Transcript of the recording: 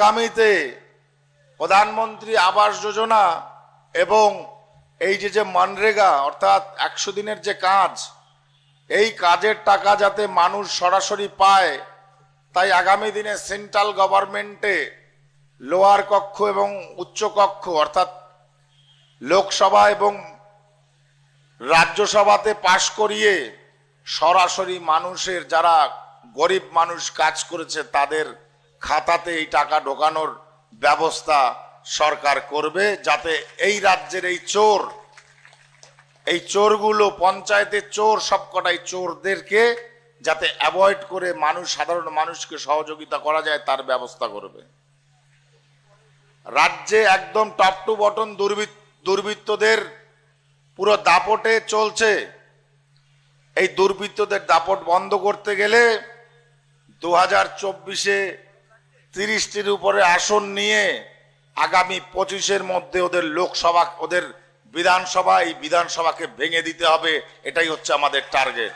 আগামীতে প্রধানমন্ত্রী আবাস যোজনা এবং এই যে যে মানরেগা, অর্থাৎ একশো দিনের যে কাজ, এই কাজের টাকা যাতে মানুষ সরাসরি পায়, তাই আগামী দিনে সেন্ট্রাল গভর্নমেন্টে লোয়ার কক্ষ এবং উচ্চ কক্ষ, অর্থাৎ লোকসভা এবং রাজ্যসভাতে পাশ করিয়ে সরাসরি মানুষের, যারা গরিব মানুষ কাজ করেছে, তাদের খাতাতে এই টাকা ঢোকানোর ব্যবস্থা সরকার করবে যাতে এই রাজ্যের এই চোর, এই চোরগুলো, পঞ্চায়েতের চোর, সবকটাই চোরদেরকে যাতে অ্যাভয়েড করে মানুষ, সাধারণ মানুষকে সহযোগিতা করা যায়, তার ব্যবস্থা করবে। রাজ্যে একদম টপ টু বটন দুর্বৃত্তদের পুরো দাপটে চলছে। এই দুর্বৃত্তদের দাপট বন্ধ করতে গেলে দু হাজার চব্বিশে তিরিশটির উপরে আসন নিয়ে আগামী পঁচিশের মধ্যে ওদের লোকসভা, ওদের বিধানসভা, এই বিধানসভাকে ভেঙে দিতে হবে, এটাই হচ্ছে আমাদের টার্গেট।